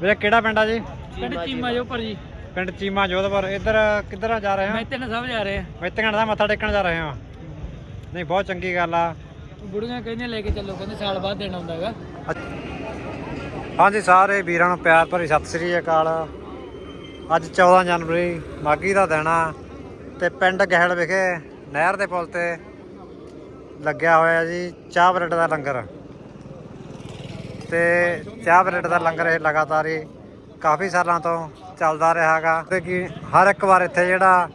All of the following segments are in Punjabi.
ਵੀਰੇ ਕਿਹੜਾ ਪਿੰਡ ਆ ਜੀ? ਪਿੰਡ ਚੀਮਾ ਜੋ ਪਰ ਜੀ। ਪਿੰਡ ਚੀਮਾ ਜੋਧਪੁਰ। ਇੱਧਰ ਕਿੱਧਰ ਜਾ ਰਹੇ ਮੈਂ ਹਾਂ ਤਿੰਨ ਸਭ ਜਾ ਰਹੇ। ਆ ਮਿੱਤਗਣ ਦਾ ਮੱਥਾ ਟੇਕਣ ਜਾ ਰਹੇ ਹਾਂ? ਨਹੀਂ ਬਹੁਤ ਚੰਗੀ ਗੱਲ ਆ। ਬੁੜੀਆਂ ਕਹਿੰਦੀਆਂ ਲੈ ਕੇ ਚੱਲੋ ਕਹਿੰਦੇ ਸਾਲ ਬਾਅਦ ਦੇਣਾ ਹੁੰਦਾ ਹੈਗਾ। ਹਾਂਜੀ ਸਾਰੇ ਵੀਰਾਂ ਨੂੰ ਪਿਆਰ ਭਰੀ ਸਤਿ ਸ੍ਰੀ ਅਕਾਲ। ਅੱਜ 14 ਜਨਵਰੀ ਮਾਗੀ ਦਾ ਦਿਨ ਆ ਤੇ ਪਿੰਡ ਗਹਿਲ ਵਿਖੇ ਨਹਿਰ ਦੇ ਪੁਲ ਤੇ ਲੱਗਿਆ ਹੋਇਆ ਜੀ ਚਾਹ ਬਰੇਡ ਦਾ ਲੰਗਰ। ਤੇ ਚਾਹ ਬਰੇਡ ਦਾ ਲੰਗਰ ਇਹ ਲਗਾਤਾਰ ਹੀ ਕਾਫੀ ਸਾਲਾਂ ਤੋਂ ਚੱਲਦਾ ਰਿਹਾਗਾ ਤੇ ਕਿ ਹਰ ਇੱਕ ਵਾਰ ਇੱਥੇ ਜਿਹੜਾ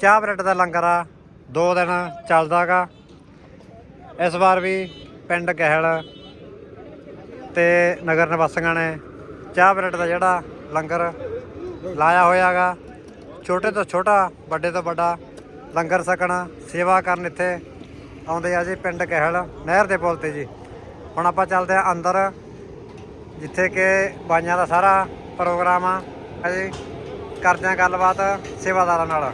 ਚਾਹ ਬਰੇਡ ਦਾ ਲੰਗਰ ਆ, ਦੋ ਦਿਨ ਚੱਲਦਾਗਾ ਇਸ ਵਾਰ ਵੀ ਪਿੰਡ ਗਹਿਲ ਤੇ ਨਗਰ ਨਿਵਾਸੀਆਂ ਨੇ ਚਾਹ ਬਰੇਡ ਦਾ ਜਿਹੜਾ ਲੰਗਰ ਲਾਇਆ ਹੋਇਆਗਾ ਛੋਟੇ ਤੋਂ ਛੋਟਾ, ਵੱਡੇ ਤੋਂ ਵੱਡਾ ਲੰਗਰ ਸਕਣ ਸੇਵਾ ਕਰਨ ਇੱਥੇ ਆਉਂਦੇ ਆ ਜੀ ਪਿੰਡ ਕਹਿਲ ਨਹਿਰ ਦੇ ਪੁਲ ਤੇ ਜੀ। ਹੁਣ ਆਪਾਂ ਚੱਲਦੇ ਆ ਅੰਦਰ। ਜਿੱਥੇ ਕਿ ਬਾਈਆਂ ਦਾ ਸਾਰਾ ਪ੍ਰੋਗਰਾਮ ਆ। ਜੀ ਕਰਦੇ ਆ ਗੱਲਬਾਤ ਸੇਵਾਦਾਰਾਂ ਨਾਲ।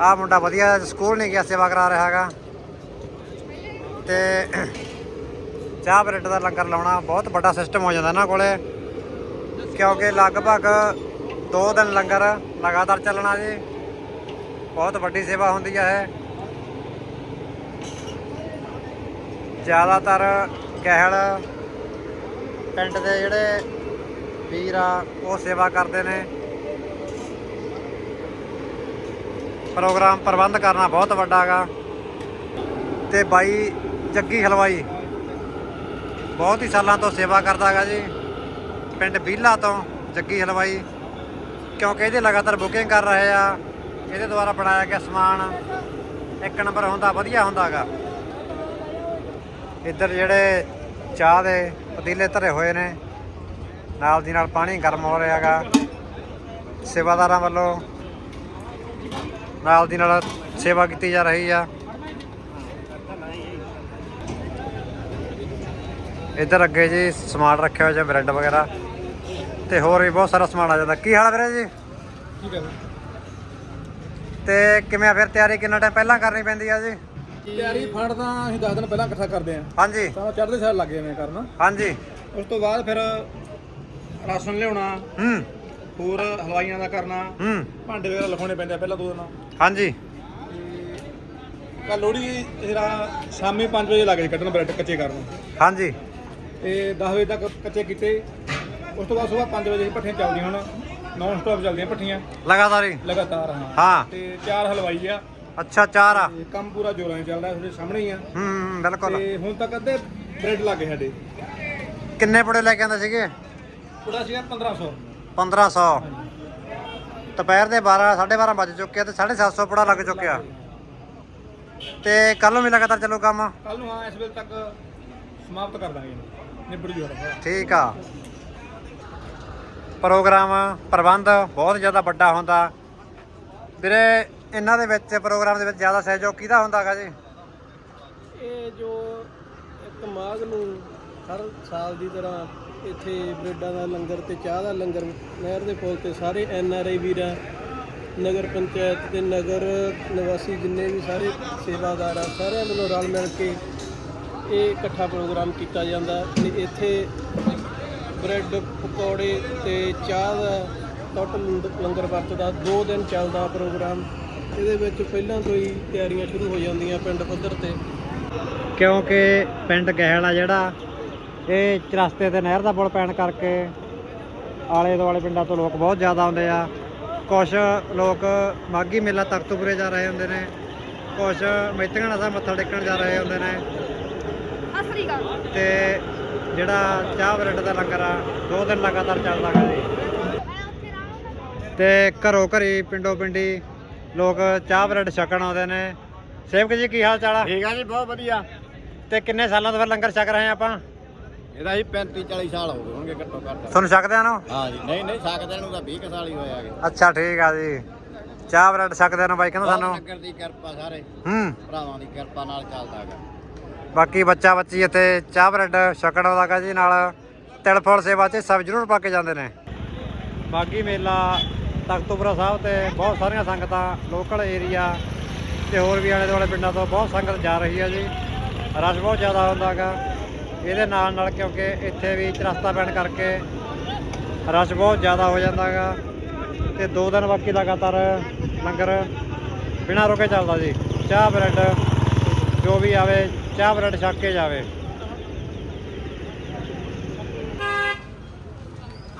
ਆਹ ਮੁੰਡਾ ਵਧੀਆ ਸਕੂਲ ਨਹੀਂ ਗਿਆ, ਸੇਵਾ ਕਰਾ ਰਿਹਾ ਹੈਗਾ। ਤੇ ਚਾਹ ਬਰੇਡ ਦਾ ਲੰਗਰ ਲਾਉਣਾ ਬਹੁਤ ਵੱਡਾ ਸਿਸਟਮ ਹੋ ਜਾਂਦਾ ਇਹਨਾਂ ਕੋਲੇ। ਕਿਉਂਕਿ ਲਗਭਗ 2 ਦਿਨ ਲੰਗਰ ਲਗਾਤਾਰ ਚੱਲਣਾ ਜੀ। ਬਹੁਤ ਵੱਡੀ ਸੇਵਾ ਹੁੰਦੀ ਹੈ ਜ਼ਿਆਦਾਤਰ ਕਹਿਲ ਪਿੰਡ ਦੇ ਜਿਹੜੇ ਵੀਰ ਆ, ਉਹ ਸੇਵਾ ਕਰਦੇ ਨੇ। ਪ੍ਰੋਗਰਾਮ ਪ੍ਰਬੰਧ ਕਰਨਾ ਬਹੁਤ ਵੱਡਾ ਹੈਗਾ ਤੇ ਬਾਈ ਜੱਗੀ ਹਲਵਾਈ, ਬਹੁਤ ਹੀ ਸਾਲਾਂ ਤੋਂ ਸੇਵਾ ਕਰਦਾ ਹੈਗਾ ਜੀ। ਪਿੰਡ ਬੀਲਾ ਤੋਂ ਜੱਗੀ ਹਲਵਾਈ, ਕਿਉਂਕਿ ਇਹਦੇ ਲਗਾਤਾਰ ਬੁਕਿੰਗ ਕਰ ਰਹੇ ਆ। ਇਹਦੇ ਦੁਆਰਾ ਬਣਾਇਆ ਗਿਆ ਸਮਾਨ, ਇੱਕ ਨੰਬਰ ਹੁੰਦਾ, ਵਧੀਆ ਹੁੰਦਾ ਹੈਗਾ ਇੱਧਰ ਜਿਹੜੇ ਚਾਹ ਦੇ ਪਤੀਲੇ ਧਰੇ ਹੋਏ ਨੇ। ਨਾਲ ਦੀ ਨਾਲ ਪਾਣੀ ਗਰਮ ਹੋ ਰਿਹਾ ਹੈਗਾ। ਸੇਵਾਦਾਰਾਂ ਵੱਲੋਂ ਨਾਲ ਦੀ ਨਾਲ ਸੇਵਾ ਕੀਤੀ ਜਾ ਰਹੀ ਆ। ਇੱਧਰ ਅੱਗੇ ਜੀ ਸਮਾਨ ਰੱਖਿਆ ਹੋਇਆ ਜਿਹਾ ਬ੍ਰੈਡ ਵਗੈਰਾ। ਤੇ ਹੋਰ ਵੀ ਬਹੁਤ ਸਾਰਾ ਸਮਾਨ ਆ ਜਾਂਦਾ। ਕੀ ਹਾਲ ਵੀਰੇ ਜੀ? ਠੀਕ ਹੈ ਤੇ ਕਿਵੇਂ ਆ ਫਿਰ ਤਿਆਰੀ? ਕਿੰਨਾ ਟਾਈਮ ਪਹਿਲਾਂ ਕਰਨੀ ਪੈਂਦੀ ਆ ਜੀ? ਤਿਆਰੀ ਫੰਡ ਤਾਂ ਅਸੀਂ 10 ਦਿਨ ਪਹਿਲਾਂ ਇਕੱਠਾ ਕਰਦੇ ਆਂ ਹਾਂਜੀ। ਤਾਂ ਚੜ੍ਹਦੇ ਸਾਲ ਲੱਗ ਜਾਂਦੇ ਕਰਨ। ਹਾਂਜੀ। ਉਸ ਤੋਂ ਬਾਅਦ ਫਿਰ ਰਾਸ਼ਨ ਲਿਆਉਣਾ ਹੂੰ। ਹੋਰ ਹਲਵਾਈਆਂ ਦਾ ਕਰਨਾ ਹੂੰ। ਭਾਂਡੇ ਵਗੈਰਾ ਲਿਖਾਉਣੇ ਪੈਂਦੇ ਆ ਪਹਿਲਾਂ ਦੋ ਦਿਨ। ਹਾਂਜੀ। ਕੱਲ ਲੋਹੜੀ ਜਿਹੜਾ ਸ਼ਾਮੀ 5 ਵਜੇ ਲੱਗ ਜੇ ਕੱਢਣ ਬ੍ਰੈਡ ਕੱਚੇ ਕਰਨ। ਹਾਂਜੀ। ਤੇ 10 ਵਜੇ ਤੱਕ ਕੱਚੇ ਕੀਤੇ। ਉਸ ਤੋਂ ਬਾਅਦ ਸਵੇਰ 5 ਵਜੇ ਭੱਠੀਆਂ ਚੱਲਦੀਆਂ ਹੁਣ। ਨੌਨ ਸਟਾਪ ਚੱਲਦੀਆਂ ਭੱਠੀਆਂ। ਲਗਾਤਾਰ ਹੀ। ਲਗਾਤਾਰ ਹਾਂ। ਹਾਂ। ਤੇ ਚਾਰ ਹਲਵਾਈ ਆ। ਅੱਛਾ ਚਾਰ ਆ। ਤੇ ਕੰਮ ਪੂਰਾ ਜੋਰਾਂ 'ਚ ਚੱਲਦਾ ਤੁਹਾਡੇ ਸਾਹਮਣੇ ਹੀ ਆ। ਹੂੰ ਬਿਲਕੁਲ। ਤੇ ਹੁਣ ਤੱਕ ਅੱਧੇ ਬ੍ਰੈਡ ਲੱਗੇ ਸਾਡੇ। ਕਿੰਨੇ ਪੁੜੇ ਲੈ ਕੇ ਆਂਦੇ ਸੀਗੇ? ਪੂਰਾ ਸੀਗਾ 1500 1500 ਦੁਪਹਿਰ ਦੇ 12 12:30 ਵੱਜ ਚੁੱਕੇ ਆ ਤੇ 750 ਪੁੜਾ ਲੱਗ ਚੁੱਕਿਆ। ਤੇ ਕੱਲ ਨੂੰ ਵੀ ਲਗਾਤਾਰ ਚੱਲੂ ਕੰਮ? ਕੱਲ ਨੂੰ ਹਾਂ ਇਸ ਵੇਲੇ ਤੱਕ ਸਮਾਪਤ ਕਰ ਦਾਂਗੇ। ਇਹਨੂੰ ਨਿਬੜ ਜੂ ਸਾਡਾ ਠੀਕ ਆ। ਪ੍ਰੋਗਰਾਮ ਪ੍ਰਬੰਧ ਬਹੁਤ ਜ਼ਿਆਦਾ ਵੱਡਾ ਹੁੰਦਾ। ਵੀਰੇ ਇਹਨਾਂ ਦੇ ਵਿੱਚ, ਪ੍ਰੋਗਰਾਮ ਦੇ ਵਿੱਚ ਜ਼ਿਆਦਾ ਸਹਿਯੋਗ ਕਿਹਦਾ ਹੁੰਦਾ ਹੁੰਦਾਗਾ ਜੀ? ਇਹ ਜੋ ਇੱਕ ਮਾਘ ਨੂੰ ਹਰ ਸਾਲ ਦੀ ਤਰ੍ਹਾਂ ਇੱਥੇ ਬ੍ਰੈਡਾਂ ਦਾ ਲੰਗਰ ਤੇ ਚਾਹ ਦਾ ਲੰਗਰ ਨਹਿਰ ਦੇ ਪੁਲ ਤੇ ਸਾਰੇ ਐਨ ਆਰ ਆਈ ਵੀਰਾਂ, ਨਗਰ ਪੰਚਾਇਤ ਤੇ ਨਗਰ ਨਿਵਾਸੀ ਜਿੰਨੇ ਵੀ ਸਾਰੇ ਸੇਵਾਦਾਰ ਆ, ਸਾਰਿਆਂ ਵੱਲੋਂ ਰਲ ਮਿਲ ਕੇ ਇਹ ਇਕੱਠਾ ਪ੍ਰੋਗਰਾਮ ਕੀਤਾ ਜਾਂਦਾ ਤੇ ਇੱਥੇ ਬ੍ਰੈਡ, ਪਕੌੜੇ ਤੇ ਚਾਹ ਦਾ ਟੋਟਲ ਲੰਗਰ ਵਰਤਦਾ 2 ਦਿਨ ਚੱਲਦਾ ਪ੍ਰੋਗਰਾਮ। ਇਹਦੇ ਵਿੱਚ ਪਹਿਲਾਂ ਤੋਂ ਹੀ ਤਿਆਰੀਆਂ ਸ਼ੁਰੂ ਹੋ ਜਾਂਦੀਆਂ ਪਿੰਡ ਪੱਧਰ ਤੇ। ਕਿਉਂਕਿ ਪਿੰਡ ਗਹਿਲ ਆ ਜਿਹੜਾ ਇਹ ਚਰਸਤੇ ਤੇ ਨਹਿਰ ਦਾ ਪੁਲ ਪੈਣ ਕਰਕੇ ਆਲੇ ਦੁਆਲੇ ਪਿੰਡਾਂ ਤੋਂ ਲੋਕ ਬਹੁਤ ਜ਼ਿਆਦਾ ਆਉਂਦੇ ਆ। ਕੁਝ ਲੋਕ ਮਾਗੀ ਮੇਲਾ ਤਖਤੂਪੁਰੇ ਜਾ ਰਹੇ ਹੁੰਦੇ ਨੇ ਕੁਝ ਮੈਤਗਾਣਾ ਸਾਹਿਬ ਮੱਥਾ ਟੇਕਣ ਜਾ ਰਹੇ ਹੁੰਦੇ ਨੇ। ਤੇ ਜਿਹੜਾ ਚਾਹ ਬਰੇਡ ਦਾ ਲੰਗਰ ਆ ਦੋ ਦਿਨ ਲਗਾਤਾਰ ਚੱਲਦਾ ਜੀ। ਤੇ ਘਰੋਂ ਘਰੀ ਪਿੰਡੋਂ ਪਿੰਡੀ ਲੋਕ ਚਾਹ ਬਰੇਡ ਛਕਣ ਆਉਂਦੇ ਨੇ। ਸੇਵਕ ਜੀ ਕੀ ਹਾਲ ਚਾਲ ਆ? ਠੀਕ ਆ ਜੀ ਬਹੁਤ ਵਧੀਆ। ਤੇ ਕਿੰਨੇ ਸਾਲਾਂ ਤੋਂ ਫਿਰ ਲੰਗਰ ਛਕ ਰਹੇ ਆ ਆਪਾਂ? ਇਹਦਾ ਹੀ 35 40 ਸਾਲ ਹੋ ਗਏ ਹੋਣਗੇ ਘੱਟੋ ਘੱਟ। ਤੁਹਾਨੂੰ ਛਕਦਿਆਂ ਨੂੰ? ਹਾਂ ਜੀ ਨਹੀਂ ਨਹੀਂ ਸਕਦੇ ਨੂੰ ਤਾਂ 20 ਕੁ ਸਾਲ ਹੀ ਹੋਏ ਆਗੇ ਅੱਛਾ ਠੀਕ ਆ ਜੀ। ਚਾਹ ਬਰੇਡ ਛਕਦਿਆਂ ਨੂੰ ਬਾਈ ਕਹਿੰਦਾ ਸਾਨੂੰ। ਨਗਰ ਦੀ ਕਿਰਪਾ ਸਾਰੇ। ਹੂੰ। ਭਰਾਵਾਂ ਦੀ ਕਿਰਪਾ ਨਾਲ ਚੱਲਦਾ ਹੈਗਾ। ਬਾਕੀ ਬੱਚਾ ਬੱਚੀ ਇੱਥੇ ਚਾਹ ਬਰੇਡ ਛਕਣ ਆਉਂਦਾਗਾ ਜੀ ਨਾਲ ਤਿਲ ਫੁੱਲ ਸੇਵਾ 'ਚ ਸਭ ਜ਼ਰੂਰ ਪਾ ਕੇ ਜਾਂਦੇ ਨੇ। ਬਾਗੀ ਮੇਲਾ ਤਖਤੂਪੁਰਾ ਸਾਹਿਬ ਤੇ ਬਹੁਤ ਸਾਰੀਆਂ ਸੰਗਤਾਂ ਲੋਕਲ ਏਰੀਆ ਤੇ ਹੋਰ ਵੀ ਆਲੇ ਦੁਆਲੇ ਪਿੰਡਾਂ ਤੋਂ ਬਹੁਤ ਸੰਗਤ ਜਾ ਰਹੀ ਹੈ ਜੀ। ਰਸ਼ ਬਹੁਤ ਜ਼ਿਆਦਾ ਹੁੰਦਾਗਾ। ਇਹਦੇ ਨਾਲ ਨਾਲ ਕਿਉਂਕਿ ਇੱਥੇ ਵੀ ਚਰਸਤਾ ਪੈਣ ਕਰਕੇ ਰਸ਼ ਬਹੁਤ ਜ਼ਿਆਦਾ ਹੋ ਜਾਂਦਾਗਾ ਤੇ ਦੋ ਦਿਨ ਬਾਕੀ ਲਗਾਤਾਰ ਲੰਗਰ ਬਿਨਾਂ ਰੁਕੇ ਚੱਲਦਾ ਜੀ। ਚਾਹ ਬ੍ਰੈਡ ਜੋ ਵੀ ਆਵੇ, ਚਾਹ ਬ੍ਰੈਡ ਛੱਕ ਕੇ ਜਾਵੇ।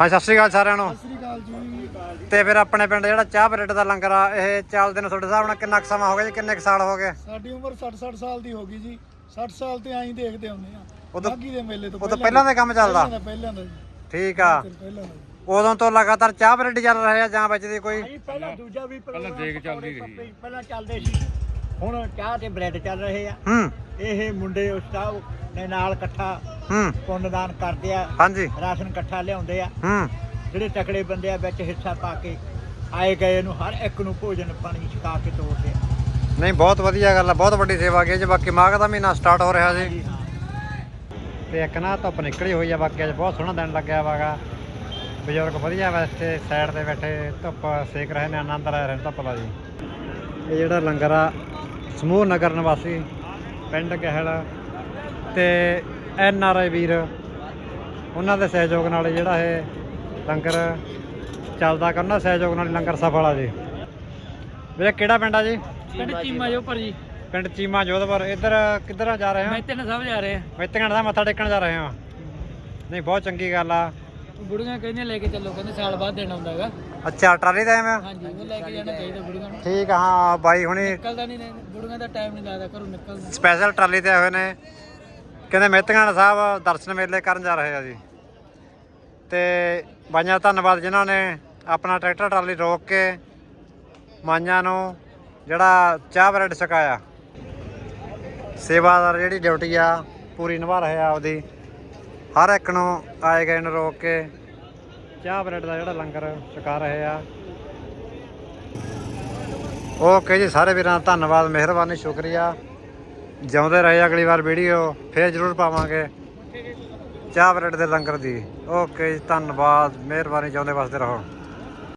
ਹਾਂ ਸਤਿ ਸ਼੍ਰੀ ਅਕਾਲ ਸਾਰਿਆਂ ਨੂੰ। ਸ੍ਰੀ ਅਕਾਲ ਜੀ। ਤੇ ਫਿਰ ਆਪਣੇ ਪਿੰਡ ਜਿਹੜਾ ਚਾਹ ਬ੍ਰੈਡ ਦਾ ਲੰਗਰ ਆ ਇਹ ਚੱਲਦੇ ਨੂੰ ਤੁਹਾਡੇ ਹਿਸਾਬ ਨਾਲ ਕਿੰਨਾ ਕੁ ਸਮਾਂ ਹੋ ਗਿਆ ਜੀ ਕਿੰਨੇ ਕੁ ਸਾਲ ਹੋ ਗਏ? ਸਾਡੀ ਉਮਰ 60 60 ਸਾਲ ਦੀ ਹੋ ਗਈ ਜੀ। 60 ਸਾਲ ਤੇ ਐਂ ਦੇਖਦੇ ਹੁੰਦੇ ਆ। ਉਦੋਂ- ਮਾਘੀ ਦੇ ਮੇਲੇ ਤੋਂ ਉਹ ਤਾਂ ਪਹਿਲਾਂ ਦਾ ਕੰਮ ਚੱਲਦਾ। ਪਹਿਲਾਂ ਦਾ ਪਹਿਲਾਂ ਦਾ ਜੀ। ਠੀਕ ਆ। ਪਹਿਲਾਂ ਦਾ ਜੀ। ਉਦੋਂ ਤੋਂ ਲਗਾਤਾਰ ਚਾਹ ਬ੍ਰੈਡ ਚੱਲ ਰਿਹਾ ਜਾਂ ਬਚਦੀ ਕੋਈ? ਪਹਿਲਾਂ ਦੂਜਾ ਵੀ ਪਹਿਲਾਂ ਦੇਗ ਚੱਲਦੀ ਰਹੀ ਪਹਿਲਾਂ ਚੱਲਦੇ ਸੀ। ਹੁਣ ਚਾਹ ਤੇ ਬ੍ਰੈਡ ਚੱਲ ਰਹੇ ਆ। ਹੂੰ। ਇਹ ਮੁੰਡੇ ਉਸਤਾਦ ਨੇ ਨਾਲ ਇਕੱਠਾ ਹੂੰ। ਪੁੰਨਦਾਨ ਕਰਦੇ ਆ। ਹਾਂਜੀ। ਰਾਸ਼ਨ ਇਕੱਠਾ ਲਿਆਉਂਦੇ ਆ। ਹੂੰ। ਜਿਹੜੇ ਤਕੜੇ ਬੰਦੇ ਆ ਵਿੱਚ ਹਿੱਸਾ ਪਾ ਕੇ ਆਏ ਗਏ ਨੂੰ ਹਰ ਇੱਕ ਨੂੰ ਭੋਜਨ ਪਾਣੀ ਛਕਾ ਕੇ ਤੋਰਦੇ ਆ। ਨਹੀਂ ਬਹੁਤ ਵਧੀਆ ਗੱਲ ਆ ਬਹੁਤ ਵੱਡੀ ਸੇਵਾ ਕੀ ਜੀ। ਬਾਕੀ ਮਾਘ ਦਾ ਮਹੀਨਾ ਸਟਾਰਟ ਹੋ ਰਿਹਾ ਜੀ ਹਾਂ। ਤੇ ਇੱਕ ਨਾ ਧੁੱਪ ਨਿਕਲੀ ਹੋਈ ਆ ਬਾਕੀ ਅੱਜ ਬਹੁਤ ਸੋਹਣਾ ਦਿਨ ਲੱਗਿਆ ਵਾਗਾ ਬਜ਼ੁਰਗ ਵਧੀਆ ਵੈਸੇ ਸਾਈਡ ਤੇ ਬੈਠੇ ਧੁੱਪ ਸੇਕ ਰਹੇ ਨੇ ਆਨੰਦ ਲੈ ਰਹੇ ਨੇ ਧੁੱਪ ਦਾ ਜੀ। ਇਹ ਜਿਹੜਾ ਲੰਗਰ ਆ ਸਮੂਹ ਨਗਰ ਨਿਵਾਸੀ ਪਿੰਡ ਗਹਿਲ ਤੇ ਐਨ ਆਰ ਆਈ ਵੀਰ ਉਹਨਾਂ ਦੇ ਸਹਿਯੋਗ ਨਾਲ ਹੀ ਜਿਹੜਾ ਇਹ ਲੰਗਰ ਚੱਲਦਾ ਕਰਨਾ ਸਹਿਯੋਗ ਨਾਲ ਹੀ ਲੰਗਰ ਸਫਲ ਆ ਜੀ। ਵੀਰੇ ਕਿਹੜਾ ਪਿੰਡ ਆ ਜੀ? ਪਿੰਡ ਚੀਮਾ ਜੋ ਪਰ ਜੀ। ਪਿੰਡ ਚੀਮਾ ਜੋਧਪੁਰ। ਇੱਧਰ ਕਿੱਧਰ ਜਾ ਰਹੇ ਮੈਂ ਹਾਂ ਤਿੰਨ ਸਭ ਜਾ ਰਹੇ ਆ ਮਿੱਤਗਣ ਦਾ ਮੱਥਾ ਟੇਕਣ ਜਾ ਰਹੇ ਹਾਂ? ਨਹੀਂ ਬਹੁਤ ਚੰਗੀ ਗੱਲ ਆ। ਬੁੜੀਆਂ ਕਹਿੰਦੀਆਂ ਲੈ ਕੇ ਚੱਲੋ ਕਹਿੰਦੇ ਸਾਲ ਬਾਅਦ ਦੇਣਾ ਹੁੰਦਾ ਹੈਗਾ। ਅੱਛਾ ਟਰਾਲੀ ਦਾ ਐਵੇਂ? ਹਾਂਜੀ ਉਹ ਲੈ ਕੇ ਜਾਣਾ ਚਾਹੀਦਾ ਬੁੜੀਆਂ ਨੂੰ। ਠੀਕ ਹਾਂ ਬਾਈ ਹੁਣੀ ਨਿਕਲਦਾ ਨਹੀਂ ਬੁੜੀਆਂ ਦਾ ਟਾਈਮ ਨਹੀਂ ਲੱਗਦਾ ਘਰੋਂ ਨਿਕਲਦਾ। ਸਪੈਸ਼ਲ ਟਰਾਲੀ ਤੇ ਆਏ ਹੋਏ ਨੇ। ਕਹਿੰਦੇ ਮਿੱਤਗਣ ਸਾਹਿਬ ਦਰਸ਼ਨ ਮੇਲੇ ਕਰਨ ਜਾ ਰਹੇ ਆ ਜੀ। ਤੇ ਬਾਈਆਂ ਧੰਨਵਾਦ ਜਿਨ੍ਹਾਂ ਨੇ ਆਪਣਾ ਟਰੈਕਟਰ ਟਰਾਲੀ ਰੋਕ ਕੇ ਮਾਈਆਂ ਨੂੰ ਜਿਹੜਾ ਚਾਹ ਬਰੈਡ ਛਕਾਇਆ। ਸੇਵਾਦਾਰ ਜਿਹੜੀ ਡਿਊਟੀ ਆ, ਪੂਰੀ ਨਿਭਾ ਰਹੇ ਆ ਆਪਦੀ। ਹਰ ਇੱਕ ਨੂੰ ਆਏ ਗਏ ਨੂੰ ਰੋਕ ਕੇ ਚਾਹ ਬਰੈਡ ਦਾ ਜਿਹੜਾ ਲੰਗਰ ਛਕਾ ਰਹੇ ਆ। ਓਕੇ ਜੀ, ਸਾਰੇ ਵੀਰਾਂ ਦਾ ਧੰਨਵਾਦ, ਮਿਹਰਬਾਨੀ, ਸ਼ੁਕਰੀਆ। ਜਿਉਂਦੇ ਰਹੇ ਅਗਲੀ ਵਾਰ ਵੀਡੀਓ ਫੇਰ ਜ਼ਰੂਰ ਪਾਵਾਂਗੇ। ਚਾਹ ਬਰੈਡ ਦੇ ਲੰਗਰ ਦੀ। ਓਕੇ ਜੀ, ਧੰਨਵਾਦ। ਮਿਹਰਬਾਨੀ ਚਾਹੁੰਦੇ ਵਸਦੇ ਰਹੋ।